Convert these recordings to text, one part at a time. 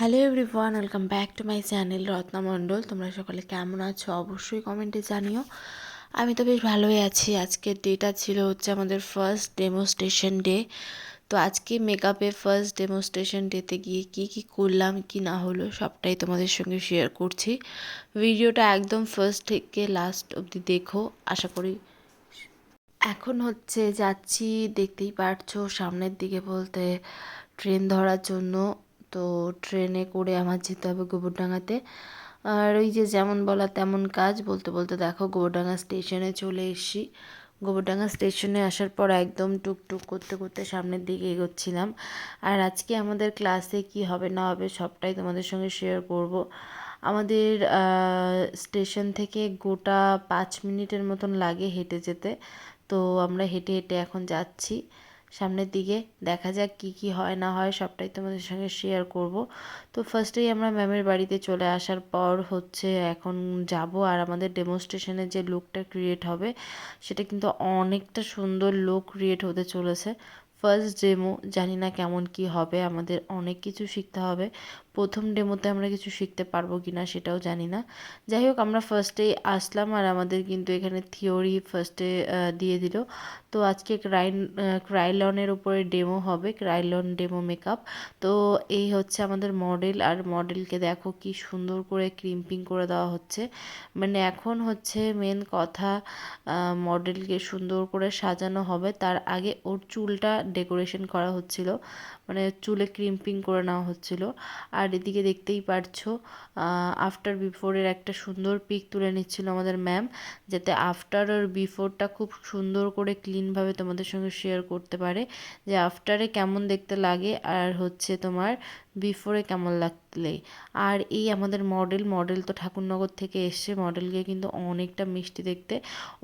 Hello everyone welcome back to my channel Ratna Mondal তোমরা সকলে কেমন আছো? অবশ্যই কমেন্টে জানিও। আমি তো বেশ ভালোই আছি। আজকের ডেটা ছিল হচ্ছে আমাদের ফার্স্ট ডেমোস্ট্রেশন ডে তো আজকে মেকআপে ফার্স্ট ডেমোস্ট্রেশন ডেতে গিয়ে কি কি করলাম, কি না হলো, সবটাই তোমাদের সঙ্গে শেয়ার করছি। ভিডিওটা একদম ফার্স্ট থেকে লাস্ট অবধি দেখো, আশা করি এখন হচ্ছে যাচ্ছি, দেখতেই পারছ, সামনের দিকে বলতে ট্রেন ধরার জন্য। তো ট্রেনে করে আমার যেতে হবে গোবরডাঙ্গাতে। আর ওই যে যেমন বলা তেমন কাজ বলতে বলতে দেখো গোবরডাঙ্গা স্টেশনে চলে এসেছি। গোবরডাঙ্গা স্টেশনে আসার পর একদম টুকটুক করতে করতে সামনের দিকে এগোচ্ছিলাম। আর আজকে আমাদের ক্লাসে কি হবে না হবে সবটাই তোমাদের সঙ্গে শেয়ার করব। আমাদের স্টেশন থেকে গোটা পাঁচ মিনিটের মতন লাগে হেঁটে যেতে। তো আমরা হেঁটে হেঁটে এখন যাচ্ছি। সামনের দিকে। দেখা যাক কি কি হয়, না হয় সবটাই তোমাদের সঙ্গে শেয়ার করব। তো ফার্স্টেই আমরা ম্যামের বাড়িতে চলে আসার পর হচ্ছে এখন যাব আর আমাদের ডেমনস্ট্রেশনের যে লুকটা ক্রিয়েট হবে, সেটা কিন্তু অনেকটা সুন্দর লুক ক্রিয়েট হতে চলেছে। ফার্স্ট ডেমো জানি না কেমন কি হবে, আমাদের অনেক কিছু শিখতে হবে। প্রথম ডেমোতে আমরা কিছু শিখতে পারব কি না সেটাও জানি না। যাই হোক, আমরা ফার্স্টেই আসলাম আর আমাদের কিন্তু এখানে থিওরি ফার্স্টে দিয়ে দিল। তো আজকে ক্রাইন ক্রাইলনের উপরে ডেমো হবে ক্রাইলন ডেমো মেকআপ তো এই হচ্ছে আমাদের মডেল আর মডেলকে দেখো কি সুন্দর করে ক্রিম্পিং করে দেওয়া হচ্ছে। মানে এখন হচ্ছে মেন কথা মডেলকে সুন্দর করে সাজানো হবে। তার আগে ওর চুলটা ডেকোরেশন করা হচ্ছিল। মানে চুলে ক্রিম্পিং করে নেওয়া হচ্ছিল। আর এদিকে দেখতেই পারছ আফটার বিফোরের একটা সুন্দর পিক তুলে নিচ্ছিল আমাদের ম্যাম যাতে আফটার আর বিফোরটা খুব সুন্দর করে ক্লিনভাবে তোমাদের সঙ্গে শেয়ার করতে পারে। যে আফটারে কেমন দেখতে লাগে, আর হচ্ছে তোমার বিফোরে কেমন লাগলে? আর এই আমাদের মডেল মডেল তো ঠাকুরনগর থেকে এসছে মডেলকে কিন্তু অনেকটা মিষ্টি দেখতে।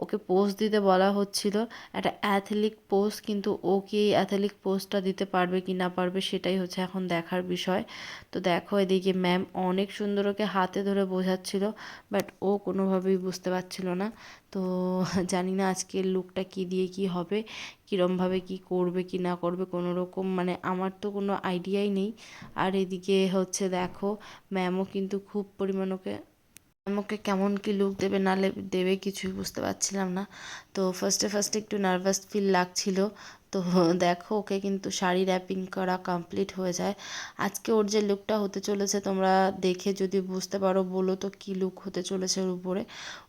ওকে পোজ দিতে বলা হচ্ছিল। একটা অ্যাথলিক পোজ কিন্তু ও কি এই অ্যাথলিক পোজটা দিতে পারবে কি না পারবে সেটাই হচ্ছে এখন দেখার বিষয়। তো দেখো এদিকে ম্যাম অনেক সুন্দর ওকে হাতে ধরে বোঝাচ্ছিল বাট ও কোনোভাবেই বুঝতে পারছিল না। তো জানি না আজকের লুকটা কী দিয়ে কি হবে, কীরমভাবে কি করবে, কি না করবে, কোনো রকম মানে আমার তো কোনো আইডিয়াই নেই। আর এদিকে হচ্ছে দেখো ম্যামও কিন্তু খুব পরিমাণ ওকে ওকে কেমন কি লুক দেবে না দেবে কিছুই বুঝতে পারছিলাম না। তো ফার্স্টে ফার্স্টে একটু নার্ভাস ফিল লাগছিল। তো দেখো ওকে কিন্তু শাড়ি র্যাপিং করা কমপ্লিট হয়ে যায়। আজকে ওর যে লুকটা হতে চলেছে তোমরা দেখে যদি বুঝতে পারো, বলো তো কী লুক হতে চলেছে ওর উপরে।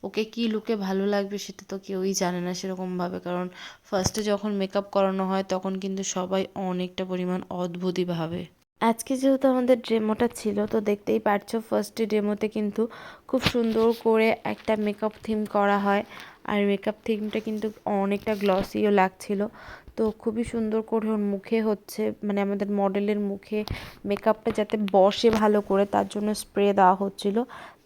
ওকে কী লুকে ভালো লাগবে সেটা তো কেউই জানে না সেরকমভাবে কারণ ফার্স্টে যখন মেকআপ করানো হয় তখন কিন্তু সবাই অনেকটা পরিমাণ অদ্ভুতই ভাবে। আজকে যেহেতু আমাদের ডেমোটা ছিল, তো দেখতেই পারছ ফার্স্টে ডেমোতে কিন্তু খুব সুন্দর করে একটা মেকআপ থিম করা হয়। আর মেকআপ থিমটা কিন্তু অনেকটা গ্লসিও লাগছিল। তো খুবই সুন্দর করে ওর মুখে হচ্ছে মানে আমাদের মডেলের মুখে মেকআপটা যাতে বসে ভালো করে তার জন্য স্প্রে দেওয়া হচ্ছিল।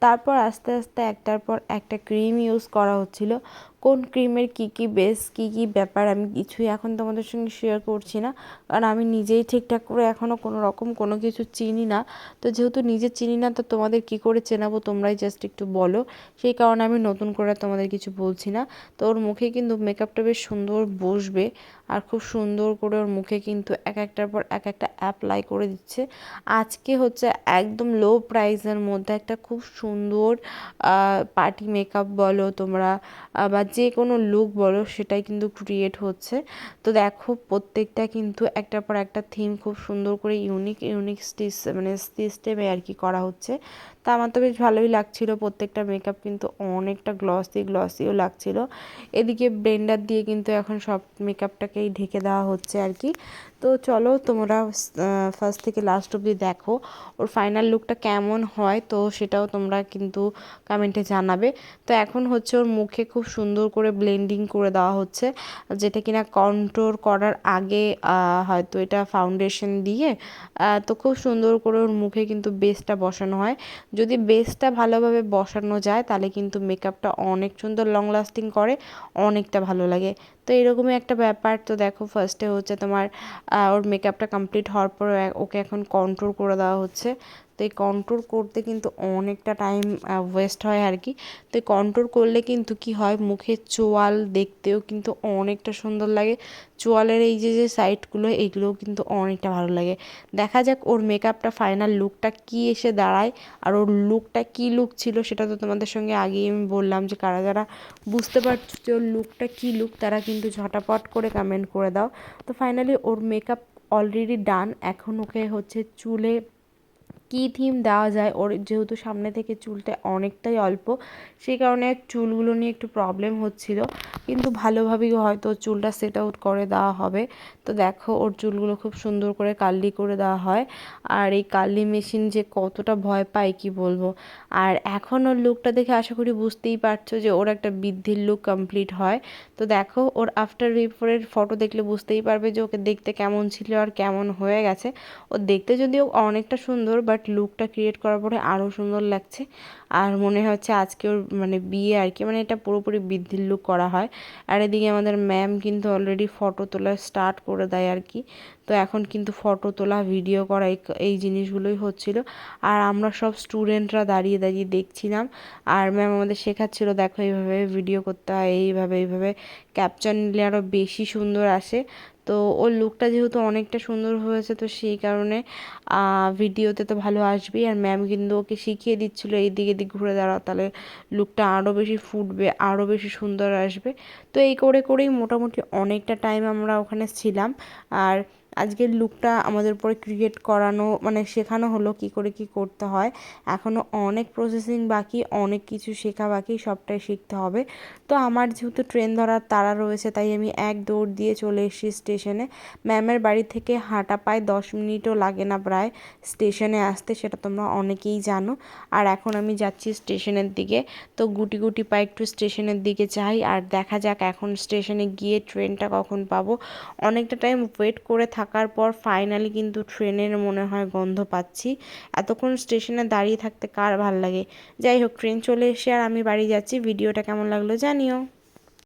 তারপর আস্তে আস্তে একটার পর একটা ক্রিম ইউজ করা হচ্ছিল। কোন ক্রিমের কি কি বেস কি কি ব্যাপার আমি কিছুই এখন তোমাদের সঙ্গে শেয়ার করছি না। কারণ আমি নিজেই ঠিকঠাক করে এখনও কোনো রকম কোনো কিছু চিনি না। তো যেহেতু নিজে চিনি না, তো তোমাদের কি করে চেনাবো তোমরাই জাস্ট একটু বলো। সেই কারণে আমি নতুন করে তোমাদের কিছু বলছি না। তো ওর মুখে কিন্তু মেকআপটা বেশ সুন্দর বসবে। আর খুব সুন্দর করে ওর মুখে কিন্তু এক একটার পর এক একটা অ্যাপ্লাই করে দিচ্ছে। আজকে হচ্ছে একদম লো প্রাইসের মধ্যে একটা খুব সুন্দর পার্টি মেকআপ বলো তোমরা বা যে কোনো লুক বলো সেটাই কিন্তু ক্রিয়েট হচ্ছে। তো দেখো প্রত্যেকটা কিন্তু একটার পর একটা থিম খুব সুন্দর করে ইউনিক ইউনিক স্টিচ মানে সিস্টেমে আর কি করা হচ্ছে। তা আমার তো বেশ ভালোই লাগছিল, প্রত্যেকটা মেকআপ কিন্তু অনেকটা গ্লসি গ্লসিও লাগছিল। এদিকে ব্লেন্ডার দিয়ে কিন্তু এখন সব মেকআপটাকেই ঢেকে দেওয়া হচ্ছে আর কি। তো চলো তোমরা ফার্স্ট থেকে লাস্ট অবধি দেখো ওর ফাইনাল লুকটা কেমন হয়, তো সেটাও তোমরা কিন্তু কমেন্টে জানাবে। তো এখন হচ্ছে ওর মুখে খুব সুন্দর করে ব্লেন্ডিং করে দেওয়া হচ্ছে, যেটা কিনা কন্ট্রোল করার আগে হয়তো এটা ফাউন্ডেশন দিয়ে তো খুব সুন্দর করে ওর মুখে কিন্তু বেসটা বসানো হয়। যদি বেসটা ভালোভাবে বসানো যায়, তাহলে কিন্তু মেকআপটা অনেক সুন্দর লং লাস্টিং করে, অনেকটা ভালো লাগে। তো এরকমই একটা ব্যাপার, তো দেখো ফার্স্টে হচ্ছে তোমার ওর মেকআপটা কমপ্লিট হওয়ার পর ওকে এখন কন্ট্রোল করে দেওয়া হচ্ছে। তো এই কন্ট্রোল করতে কিন্তু অনেকটা টাইম ওয়েস্ট হয় আর কি। তো এই কন্ট্রোল করলে কিন্তু কি হয়, মুখের চোয়াল দেখতেও কিন্তু অনেকটা সুন্দর লাগে। চোয়ালের এই যে যে সাইডগুলো এইগুলোও কিন্তু অনেকটা ভালো লাগে। দেখা যাক ওর মেকআপটা ফাইনাল লুকটা কি এসে দাঁড়ায়। আর ওর লুকটা কি লুক ছিল সেটা তো তোমাদের সঙ্গে আগেই আমি বললাম যে, কারা যারা বুঝতে পারছ যে ওর লুকটা কী লুক তারা কিন্তু ঝটাপট করে কমেন্ট করে দাও। তো ফাইনালি ওর মেকআপ অলরেডি ডান এখন ওকে হচ্ছে চুলে কী থিম দেওয়া যায়? ওর যেহেতু সামনে থেকে চুলটা অনেকটাই অল্প, সেই কারণে চুলগুলো নিয়ে একটু প্রবলেম হচ্ছিল। কিন্তু ভালোভাবেই হয়তো চুলটা সেট আউট করে দেওয়া হবে। তো দেখো, ওর চুলগুলো খুব সুন্দর করে কার্লি করে দেওয়া হয়। আর এই কার্লি মেশিন যে কতটা ভয় পায়, কি বলব? আর এখন ওর লুকটা দেখে আশা করি বুঝতেই পারছ যে ওর একটা বৃদ্ধির লুক কমপ্লিট হয়। তো দেখো, ওর আফটার বিফোরের ফটো দেখলে বুঝতেই পারবে যে ওকে দেখতে কেমন ছিল আর কেমন হয়ে গেছে। ও দেখতে যদিও অনেকটা সুন্দর বাট লুকটা ক্রিয়েট করার পরে আরও সুন্দর লাগছে। আর মনে হচ্ছে আজকে ওর মানে বিয়ে আর কি মানে এটা পুরোপুরি বৃদ্ধির লুক করা হয়। আর এদিকে আমাদের ম্যাম কিন্তু অলরেডি ফটো তোলা স্টার্ট করে দেয় আর কি। তো এখন কিন্তু ফটো তোলা ভিডিও করা এই জিনিসগুলোই হচ্ছিল। আর আমরা সব স্টুডেন্টরা দাঁড়িয়ে দাঁড়িয়ে দেখছিলাম। আর ম্যাম আমাদের শেখাচ্ছিল, দেখো এইভাবে ভিডিও করতে হয়, এইভাবে এইভাবে। ক্যাপচার নিলে আরও বেশি সুন্দর আসে। তো ওর লুকটা যেহেতু অনেকটা সুন্দর হয়েছে, তো সেই কারণে ভিডিওতে তো ভালো আসবেই। আর ম্যাম কিন্তু ওকে শিখিয়ে দিচ্ছিল এই দিকে দিক ঘুরে দাঁড়া, তাহলে লুকটা আরও বেশি ফুটবে আরও বেশি সুন্দর আসবে। তো এই করে, করেই মোটামুটি অনেকটা টাইম আমরা ওখানে ছিলাম। আর আজকের লুকটা আমাদের উপরে ক্রিয়েট করানো মানে শেখানো হলো কি করে কি করতে হয়। এখনও অনেক প্রসেসিং বাকি, অনেক কিছু শেখা বাকি, সবটাই শিখতে হবে। তো আমার যেহেতু ট্রেন ধরার তারা রয়েছে, তাই আমি এক দৌড় দিয়ে চলে এসেছি স্টেশনে ম্যামের বাড়ি থেকে হাঁটা পায় দশ মিনিটও লাগে না প্রায় স্টেশনে আসতে, সেটা তোমরা অনেকেই জানো। আর এখন আমি যাচ্ছি স্টেশনের দিকে। তো গুটি গুটি পায়ে একটু স্টেশনের দিকে চাই, আর দেখা যাক এখন স্টেশনে গিয়ে ট্রেনটা কখন পাবো। অনেকটা টাইম ওয়েট করে থাকার পর ফাইনালি কিন্তু ট্রেনের মনে হয় গন্ধ পাচ্ছি। এতক্ষণ স্টেশনে দাঁড়িয়ে থাকতে কার ভালো লাগে? যাই হোক, ট্রেন চলে এসে আর আমি বাড়ি যাচ্ছি। ভিডিওটা কেমন লাগল জানিও।